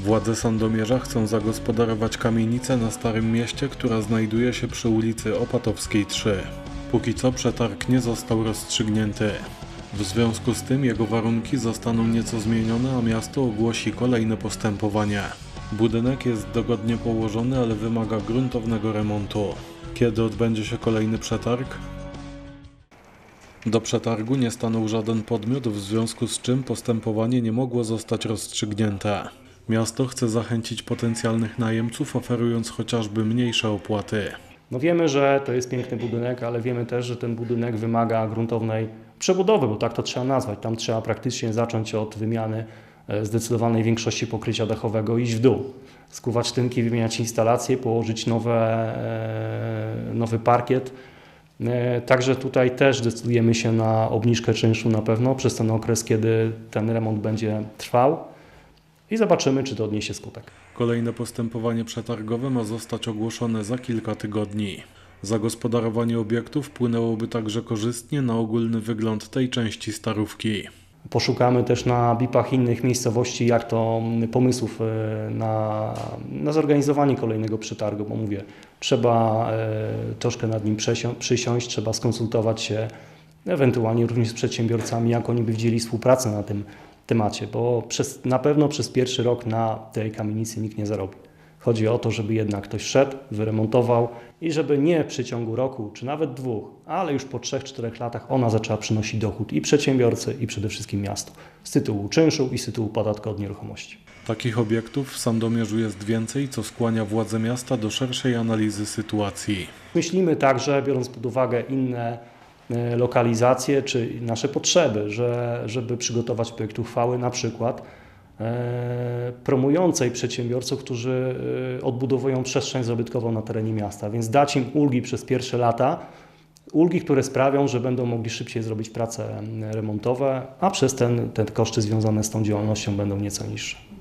Władze Sandomierza chcą zagospodarować kamienicę na Starym Mieście, która znajduje się przy ulicy Opatowskiej 3. Póki co przetarg nie został rozstrzygnięty. W związku z tym jego warunki zostaną nieco zmienione, a miasto ogłosi kolejne postępowanie. Budynek jest dogodnie położony, ale wymaga gruntownego remontu. Kiedy odbędzie się kolejny przetarg? Do przetargu nie stanął żaden podmiot, w związku z czym postępowanie nie mogło zostać rozstrzygnięte. Miasto chce zachęcić potencjalnych najemców, oferując chociażby mniejsze opłaty. No wiemy, że to jest piękny budynek, ale wiemy też, że ten budynek wymaga gruntownej przebudowy, bo tak to trzeba nazwać. Tam trzeba praktycznie zacząć od wymiany e, zdecydowanej większości pokrycia dachowego iść w dół. Skuwać tynki, wymieniać instalacje, położyć nowe, e, nowy parkiet. E, Także tutaj też decydujemy się na obniżkę czynszu na pewno przez ten okres, kiedy ten remont będzie trwał i zobaczymy, czy to odniesie skutek. Kolejne postępowanie przetargowe ma zostać ogłoszone za kilka tygodni. Zagospodarowanie obiektu wpłynęłoby także korzystnie na ogólny wygląd tej części starówki. Poszukamy też na BIP-ach innych miejscowości, jak to mm, pomysłów e, na, na zorganizowanie kolejnego przetargu, bo mówię, trzeba e, troszkę nad nim przysiąść, trzeba skonsultować się ewentualnie również z przedsiębiorcami, jak oni by widzieli współpracę na tym temacie, bo przez, na pewno przez pierwszy rok na tej kamienicy nikt nie zarobi. Chodzi o to, żeby jednak ktoś szedł, wyremontował i żeby nie w przeciągu roku, czy nawet dwóch, ale już po trzech, czterech latach ona zaczęła przynosić dochód i przedsiębiorcy, i przede wszystkim miastu z tytułu czynszu i z tytułu podatku od nieruchomości. Takich obiektów w Sandomierzu jest więcej, co skłania władze miasta do szerszej analizy sytuacji. Myślimy także, biorąc pod uwagę inne e, lokalizacje czy nasze potrzeby, że, żeby przygotować projekt uchwały na przykład e, promującej przedsiębiorców, którzy e, odbudowują przestrzeń zabytkową na terenie miasta, więc dać im ulgi przez pierwsze lata, ulgi, które sprawią, że będą mogli szybciej zrobić prace remontowe, a przez ten, te koszty związane z tą działalnością będą nieco niższe.